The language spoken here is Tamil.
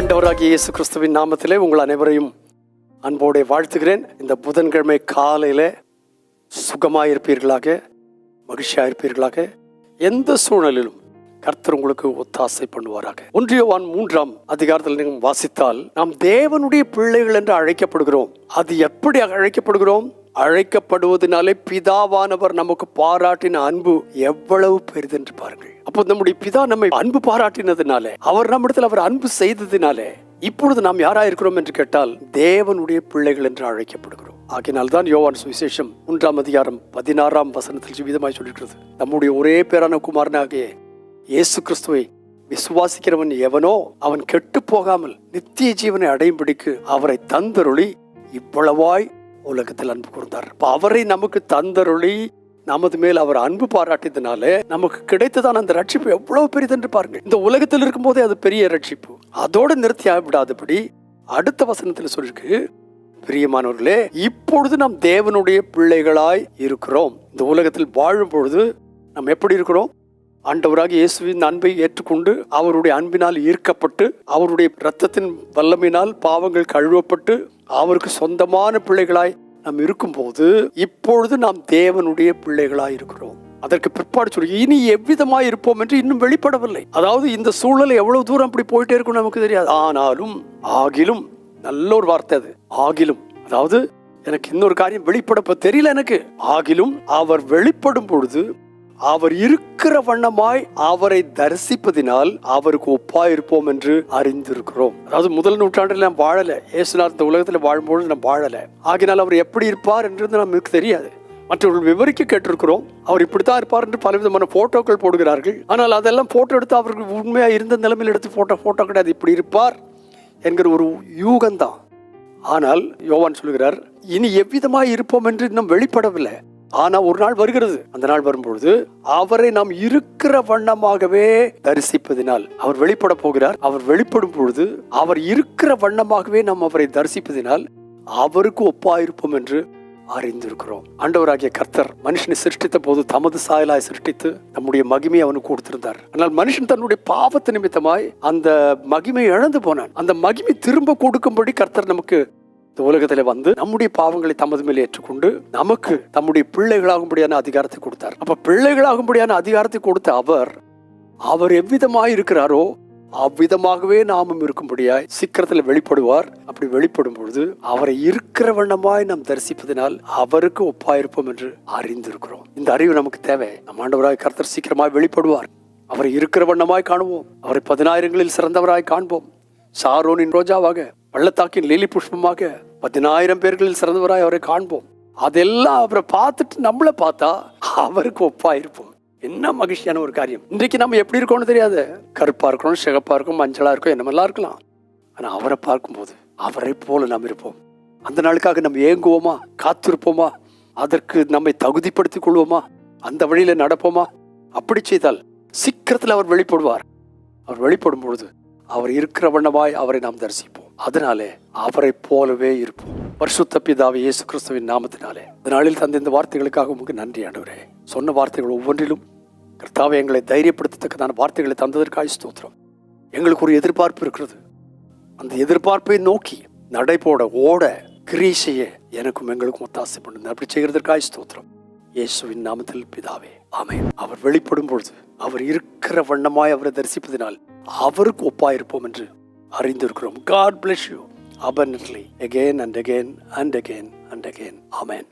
ஆண்டவராகிய இயேசு கிறிஸ்துவின் நாமத்திலே உங்கள் அனைவரையும் அன்போடு வாழ்த்துகிறேன். இந்த புதன்கிழமை காலையில சுகமாயிருப்பீர்களாக மகிழ்ச்சியாயிருப்பீர்களாக. எந்த சூழலிலும் கர்த்தர் உங்களுக்கு ஒத்தாசை பண்ணுவாராக. ஒன்றியவான் மூன்றாம் அதிகாரத்தில் நீங்கள் வாசித்தால் நாம் தேவனுடைய பிள்ளைகள் என்று அழைக்கப்படுகிறோம். அது எப்படி அழைக்கப்படுகிறோம்? அழைக்கப்படுவதனாலே பிதாவானவர் நமக்கு பாராட்டின அன்பு எவ்வளவு பெரிதென்று பாருங்கள். அப்போ நம்முடைய பிதா நம்மை அன்பு பாராட்டினதுனாலே அவர் நம்மிடத்தில் அவர் அன்பு செய்ததினாலே இப்பொழுது நாம் யாரா இருக்கிறோம் என்று கேட்டால் தேவனுடைய பிள்ளைகள் என்று அழைக்கப்படுகிறோம். ஆகினால் தான் யோவான் சுவிசேஷம் மூன்றாம் அதிகாரம் பதினாறாம் வசனத்தில் விதமாய் சொல்லிருக்கிறது நம்முடைய ஒரே பேரான குமாரனாகிய இயேசு கிறிஸ்துவை விசுவாசிக்கிறவன் எவனோ அவன் கெட்டு போகாமல் நித்திய ஜீவனை அடையும்படிக்கு அவரை தந்தருளி இவ்வளவாய் உலகத்தில் அன்பு கூர்ந்தார். அவரை நமக்கு தந்தருளி நமது மேல் அவர் அன்பு பாராட்டியதுனால நமக்கு கிடைத்ததான அந்த ரட்சிப்பு எவ்வளவு பெரியதென்று பாருங்க. இந்த உலகத்தில் இருக்கும் போதே அது பெரிய ரட்சிப்பு. அதோடு நிறுத்தி விடாதபடி அடுத்த வசனத்தில் சொல்லிருக்கு பிரியமானவர்களே இப்பொழுது நாம் தேவனுடைய பிள்ளைகளாய் இருக்கிறோம். இந்த உலகத்தில் வாழும் பொழுது நாம் எப்படி இருக்கிறோம்? ஆண்டவராக இயேசுவின் அன்பை ஏற்றுக்கொண்டு அவருடைய அன்பினால் ஈர்க்கப்பட்டு அவருடைய இரத்தத்தின் வல்லமையினால் பாவங்கள் கழுவப்பட்டு அவருக்கு சொந்தமான பிள்ளைகளாய் நாம் இருக்கும்போது இப்பொழுது நாம் தேவனுடைய பிள்ளைகளாக இருக்கிறோம். அதற்கு பிற்பாடு சொல்லி இனி எவ்விதமாக இருப்போம் என்று இன்னும் வெளிப்படவில்லை. அதாவது இந்த சூழலை எவ்வளவு தூரம் அப்படி போயிட்டே இருக்கும் நமக்கு தெரியாது. ஆனாலும் ஆகிலும் நல்ல ஒரு வார்த்தை அது. ஆகிலும் அதாவது எனக்கு இன்னொரு காரியம் வெளிப்பட தெரியல எனக்கு. ஆகிலும் அவர் வெளிப்படும் பொழுது அவர் இருக்கிற வண்ணமாய் அவரை தரிசிப்பதினால் அவருக்கு ஒப்பாயிருப்போம் என்று அறிந்திருக்கிறோம். அதாவது முதல் நூற்றாண்டில் நாம் வாழல. ஏசுநாத் இந்த உலகத்தில் வாழும்பொழுது நாம் வாழல. ஆகினால் அவர் எப்படி இருப்பார் என்று நமக்கு தெரியாது. மற்றவர்கள் விவரிக்க கேட்டிருக்கிறோம். அவர் இப்படித்தான் இருப்பார் என்று பலவிதமான போட்டோக்கள் போடுகிறார்கள். ஆனால் அதெல்லாம் போட்டோ எடுத்து அவர்கள் உண்மையாக இருந்த நிலைமையில் எடுத்து போட்டோ போட்டோ கிடையாது. இப்படி இருப்பார் என்கிற ஒரு யூகம்தான் ஆனால் யோவான் சொல்கிறார் இனி எவ்விதமாய் இருப்போம் என்று இன்னும் வெளிப்படவில்லை. ஆனா ஒரு நாள் வருகிறது. அந்த நாள் வரும்பொழுது அவரை நாம் இருக்கிற வண்ணமாகவே தரிசிப்பதினால் அவர் வெளிப்பட போகிறார். அவர் வெளிப்படும் பொழுது அவர் இருக்கிற வண்ணமாகவே நாம் அவரை தரிசிப்பதினால் அவருக்கு ஒப்பாயிருப்போம் என்று அறிந்திருக்கிறோம். ஆண்டவராகிய கர்த்தர் மனுஷனை சிருஷ்டித்த போது தமது சாயலாய் சிருஷ்டித்து நம்முடைய மகிமையை அவனுக்கு கொடுத்திருந்தார். ஆனால் மனுஷன் தன்னுடைய பாவத்து நிமித்தமாய் அந்த மகிமை இழந்து போனான். அந்த மகிமை திரும்ப கொடுக்கும்படி கர்த்தர் நமக்கு இந்த வந்து நம்முடைய பாவங்களை தமது மேல் ஏற்றுக்கொண்டு நமக்கு தம்முடைய பிள்ளைகளாகும்படியான அதிகாரத்தை கொடுத்தார். அப்ப பிள்ளைகளாகும்படியான அதிகாரத்தை கொடுத்த அவர் அவர் எவ்விதமாய் இருக்கிறாரோ அவ்விதமாகவே நாமும் இருக்கும்படியாய் சீக்கிரத்தில் வெளிப்படுவார். அப்படி வெளிப்படும் பொழுது அவரை இருக்கிற வண்ணமாய் நாம் தரிசிப்பதனால் அவருக்கு ஒப்பாயிருப்போம் என்று அறிந்திருக்கிறோம். இந்த அறிவு நமக்கு தேவை. நம் ஆண்டவராய் கர்த்தர் சீக்கிரமாய் வெளிப்படுவார். அவரை இருக்கிற வண்ணமாய் காணுவோம். அவரை பதினாயிரங்களில் சிறந்தவராய் காண்போம். சாரோனின் ரோஜாவாக பள்ளத்தாக்கின் லீலி புஷ்பமாக பதினாயிரம் பேர்களில் சிறந்தவராய் அவரை காண்போம். அதெல்லாம் அவரை பார்த்துட்டு நம்மளை பார்த்தா அவருக்கு ஒப்பா இருப்போம் என்ன மகிழ்ச்சியான ஒரு காரியம். இன்றைக்கு நம்ம எப்படி இருக்கோம்னு தெரியாது. கருப்பா இருக்கணும் சிகப்பா இருக்கும் மஞ்சளா இருக்கும் என்னமெல்லாம் இருக்கலாம். ஆனா அவரை பார்க்கும்போது அவரை போல நாம் இருப்போம். அந்த நாளுக்காக நம்ம ஏங்குவோமா? காத்திருப்போமா? அதற்கு நம்மை தகுதிப்படுத்திக் கொள்வோமா? அந்த வழியில நடப்போமா? அப்படி செய்தால் சீக்கிரத்தில் அவர் வெளிப்படுவார். அவர் வெளிப்படும் பொழுது அவர் இருக்கிற வண்ணமாய் அவரை நாம் தரிசிப்போம். அதனாலே அவரை போலவே இருப்போம். பரிசுத்த பிதாவை இயேசு கிறிஸ்துவின் நாமத்தினாலே. இந்த நாளில் தந்த இந்த வார்த்தைகளுக்காக உங்களுக்கு நன்றி ஆண்டவரே. சொன்ன வார்த்தைகள் ஒவ்வொன்றிலும் கர்த்தாவை எங்களை தைரியப்படுத்தத்தக்கதான வார்த்தைகளை தந்ததற்காக ஸ்தோத்திரம். எங்களுக்கு ஒரு எதிர்பார்ப்பு இருக்கிறது. அந்த எதிர்பார்ப்பை நோக்கி நடைபோட ஓட கிரியை செய்ய எனக்கும் எங்களுக்கும் ஒத்தாசை பண்ணுது அப்படி செய்கிறதற்காக ஸ்தோத்திரம். இயேசுவின் நாமத்தில் பிதாவே ஆமென். அவர் வெளிப்படும் பொழுது அவர் இருக்கிற வண்ணமாய் அவரை தரிசிப்பதினால் அவருக்கு ஒப்பாயிருப்போம் என்று அறிந்திருக்கிறோம் God bless you abundantly again and again and again and again amen